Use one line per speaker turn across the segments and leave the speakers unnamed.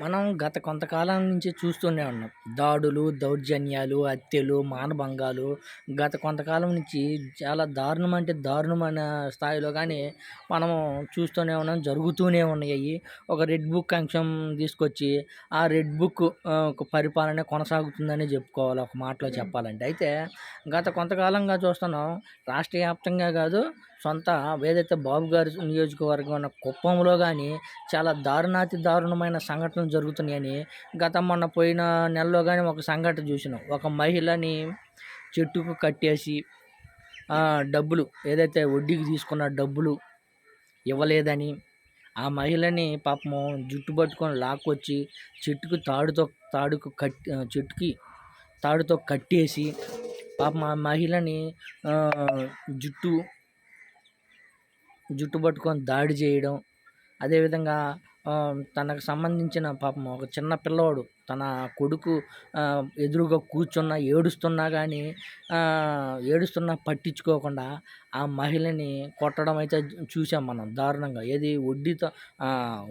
మనం గత కొంతకాలం నుంచి చూస్తూనే ఉన్నాం. దాడులు దౌర్జన్యాలు హత్యలు మానభంగాలు గత కొంతకాలం నుంచి చాలా దారుణం అంటే దారుణమైన స్థాయిలో కానీ మనము చూస్తూనే ఉన్నాం జరుగుతూనే ఉన్నాయి. ఒక రెడ్ బుక్ అంశం తీసుకొచ్చి ఆ రెడ్ బుక్ ఒక పరిపాలన కొనసాగుతుందని చెప్పుకోవాలి ఒక మాటలో చెప్పాలంటే. అయితే గత కొంతకాలంగా చూస్తున్నాం రాష్ట్ర వ్యాప్తంగా కాదు సొంత ఏదైతే బాబు గారి నియోజకవర్గం ఉన్న కుప్పంలో కానీ చాలా దారుణాతి దారుణమైన సంఘటనలు జరుగుతున్నాయని గత మొన్న పోయిన నెలలో కానీ ఒక సంఘటన చూసినాం. ఒక మహిళని చెట్టుకు కట్టేసి డబ్బులు ఏదైతే వడ్డీకి తీసుకున్న డబ్బులు ఇవ్వలేదని ఆ మహిళని పాపము జుట్టు పట్టుకొని లాక్కొచ్చి చెట్టుకు తాడుతో తాడుకు కట్టి చెట్టుకి తాడుతో కట్టేసి పాపం ఆ మహిళని జుట్టు జుట్టు పట్టుకొని దాడి చేయడం. అదేవిధంగా తనకు సంబంధించిన పాపం ఒక చిన్న పిల్లోడు తన కొడుకు ఎదురుగా కూర్చున్న ఏడుస్తున్నా కానీ ఏడుస్తున్నా పట్టించుకోకుండా ఆ మహిళని కొట్టడం అయితే చూసాం మనం దారుణంగా. ఏది వడ్డీతో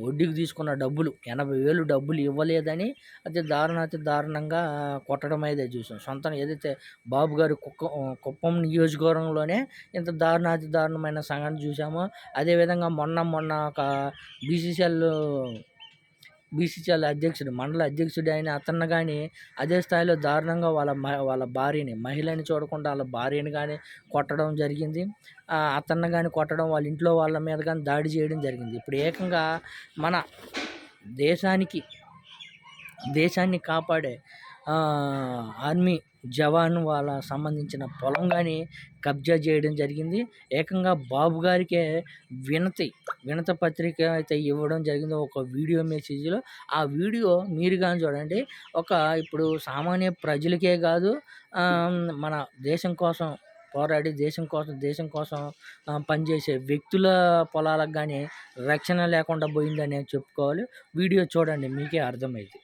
వడ్డీకి తీసుకున్న డబ్బులు ఎనభై వేలు డబ్బులు ఇవ్వలేదని అతి దారుణాతి దారుణంగా కొట్టడం అయితే చూసాం. సొంతం ఏదైతే బాబు గారి కుక్క కుప్పం నియోజకవర్గంలోనే ఇంత దారుణాతి దారుణమైన సంఘటన చూసామో అదేవిధంగా మొన్న మొన్న ఒక బీసీసీఎల్ బీసీసీఎల్ అధ్యక్షుడు మండల అధ్యక్షుడు అయిన అతన్ని కానీ అదే స్థాయిలో దారుణంగా వాళ్ళ వాళ్ళ భార్యని మహిళని చూడకుండా వాళ్ళ భార్యని కానీ కొట్టడం జరిగింది. అతన్ని కానీ కొట్టడం వాళ్ళ ఇంట్లో వాళ్ళ మీద కానీ దాడి చేయడం జరిగింది. ఇప్పుడు ఏకంగా మన దేశానికి దేశాన్ని కాపాడే ఆర్మీ జవాన్ వాళ్ళ సంబంధించిన పొలం కానీ కబ్జా చేయడం జరిగింది. ఏకంగా బాబు గారికే వినతి వినత పత్రిక అయితే ఇవ్వడం జరిగింది ఒక వీడియో మెసేజ్లో ఆ వీడియో మీరు కానీ చూడండి. ఒక ఇప్పుడు సామాన్య ప్రజలకే కాదు మన దేశం కోసం పోరాడి దేశం కోసం దేశం కోసం పనిచేసే వ్యక్తుల పొలాలకు కానీ రక్షణ లేకుండా పోయిందని చెప్పుకోవాలి. వీడియో చూడండి మీకే అర్థమైంది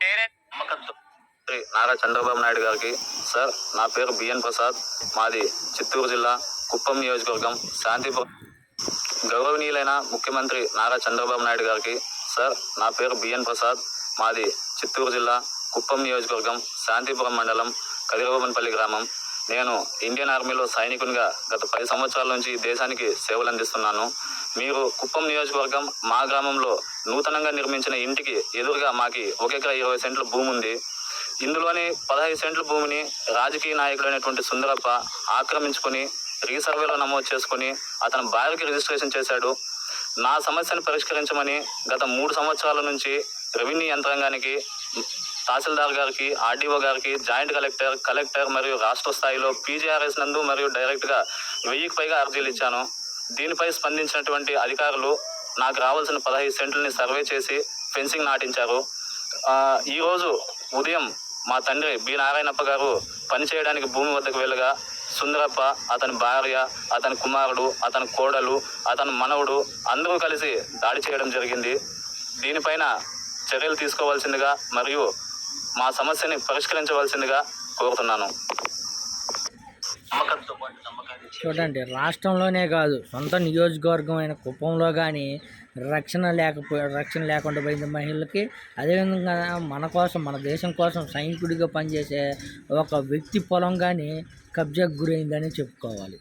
శ్రీ నారా చంద్రబాబు నాయుడు గారికి సార్ నా పేరు బిఎన్ ప్రసాద్. మాది చిత్తూరు జిల్లా కుప్పం నియోజకవర్గం శాంతిపురం గౌరవనీయులైన ముఖ్యమంత్రి నారా చంద్రబాబు నాయుడు గారికి సార్ నా పేరు బిఎన్ ప్రసాద్. మాది చిత్తూరు జిల్లా కుప్పం నియోజకవర్గం శాంతిపురం మండలం కదిరవమన్పల్లి గ్రామం. నేను ఇండియన్ ఆర్మీలో సైనికునిగా గత పది సంవత్సరాల నుంచి దేశానికి సేవలు అందిస్తున్నాను. మీరు కుప్పం నియోజకవర్గం మా గ్రామంలో నూతనంగా నిర్మించిన ఇంటికి ఎదురుగా మాకి ఒక ఎకరా ఇరవై సెంట్ల భూమి ఉంది. ఇందులోని పదహైదు సెంట్ల భూమిని రాజకీయ నాయకుడైనటువంటి సుందరప్ప ఆక్రమించుకొని రీసర్వేలో నమోదు చేసుకొని అతని భార్యకి రిజిస్ట్రేషన్ చేశాడు. నా సమస్యను పరిష్కరించమని గత మూడు సంవత్సరాల నుంచి రెవెన్యూ యంత్రాంగానికి తహసీల్దార్ గారికి ఆర్డీఓ గారికి జాయింట్ కలెక్టర్ కలెక్టర్ మరియు రాష్ట్ర స్థాయిలో పీజీఆర్ఎస్ నందు మరియు డైరెక్ట్గా వెయ్యికి పైగా అర్జీలు ఇచ్చాను. దీనిపై స్పందించినటువంటి అధికారులు నాకు రావాల్సిన పదహైదు సెంట్లని సర్వే చేసి ఫెన్సింగ్ నాటించారు. ఈరోజు ఉదయం మా తండ్రి బి నారాయణప్ప గారు పని చేయడానికి భూమి వద్దకు వెళ్ళగా సుందరప్ప అతని భార్య అతని కుమారుడు అతని కోడలు అతని మనవుడు అందరూ కలిసి దాడి చేయడం జరిగింది. దీనిపైన చర్యలు తీసుకోవాల్సిందిగా మరియు మా సమస్యని పరిష్కరించవలసిందిగా కోరుతున్నాను.
చూడండి రాష్ట్రంలోనే కాదు సొంత నియోజకవర్గం అయిన కుప్పంలో కానీ రక్షణ లేకపో రక్షణ లేకుండా పోయింది మహిళలకి. అదేవిధంగా మన కోసం మన దేశం కోసం సైనికుడిగా పనిచేసే ఒక వ్యక్తి పొలం కానీ కబ్జాకు గురైందని చెప్పుకోవాలి.